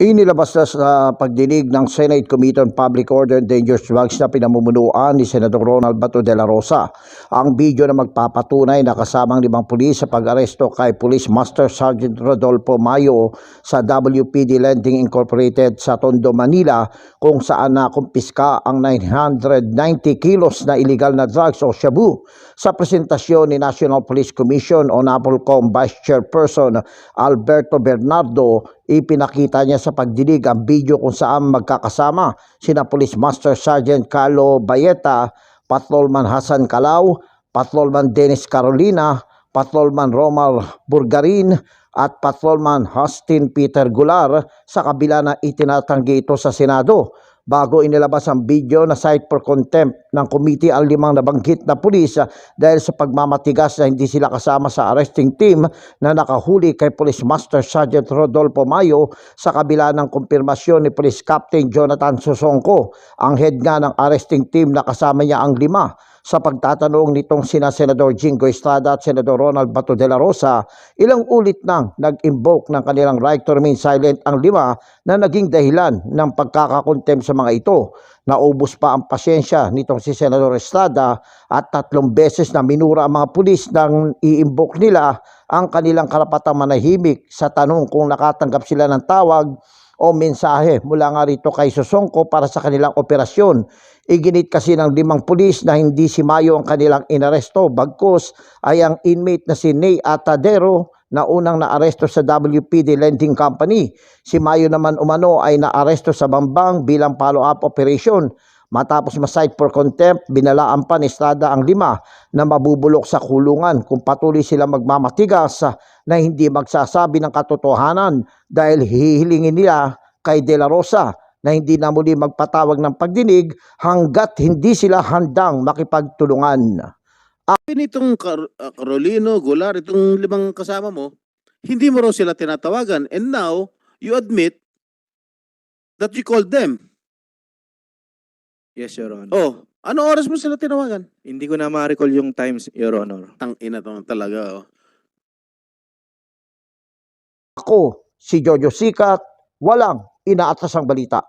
Inilabas na sa pagdinig ng Senate Committee on Public Order and Dangerous Drugs na pinamumunuan ni Senador Ronald Bato de la Rosa. Ang video na magpapatunay na kasamang limang pulis sa pag-aresto kay Police Master Sergeant Rodolfo Mayo sa WPD Lending Incorporated sa Tondo, Manila kung saan nakumpiska ang 990 kilos na illegal na drugs o shabu. Sa presentasyon ni National Police Commission o NAPOLCOM Vice Chairperson Alberto Bernardo ipinakita niya sa pagdinig ang video kung saan magkakasama sina Police Master Sergeant Carlo Bayeta, Patrolman Hassan Calao, Patrolman Dennis Carolina, Patrolman Romal Burgarin at Patrolman Justin Peter Gular. Sa kabila na itinatanggi ito sa Senado bago inilabas ang video na cite for contempt ng committee ang limang nabanggit na pulis ah, dahil sa pagmamatigas na hindi sila kasama sa arresting team na nakahuli kay Police Master Sergeant Rodolfo Mayo sa kabila ng kumpirmasyon ni Police Captain Jonathan Susongko, ang head nga ng arresting team na kasama niya ang lima sa pagtatanong nitong sina Senador Jingo Estrada at Senador Ronald Bato de la Rosa, ilang ulit nang nag-invoke ng kanilang right to remain silent ang lima na naging dahilan ng pagkakakontem sa mga ito. Naubos pa ang pasyensya nitong si Senador Estrada at tatlong beses na minura ang mga pulis nang i-invoke nila ang kanilang karapatang manahimik sa tanong kung nakatanggap sila ng tawag o mensahe mula nga rito kay Susongko para sa kanilang operasyon. Iginit kasi ng limang pulis na hindi si Mayo ang kanilang inaresto bagkus ay ang inmate na si Ney Atadero na unang naaresto sa WPD Lending Company. Si Mayo naman umano ay naaresto sa Bambang bilang follow-up operation. Matapos ma-cite for contempt, binalaan pa ni Estrada ang lima na mabubulok sa kulungan kung patuloy sila magmamatigas ah, na hindi magsasabi ng katotohanan dahil hihilingin nila kay De La Rosa na hindi na muli magpatawag ng pagdinig hanggat hindi sila handang makipagtulungan. Nitong Car- uh, Carolino, Golar, itong limang kasama mo, hindi mo raw sila tinatawagan. And now, you admit that you called them. Yes, Your Honor. Oh, ano oras mo sila tinawagan? Hindi ko na ma-recall yung times, Your Honor. Tang ina to talaga. Oh. Ako, si Jojo Sikat, walang inaatasang balita.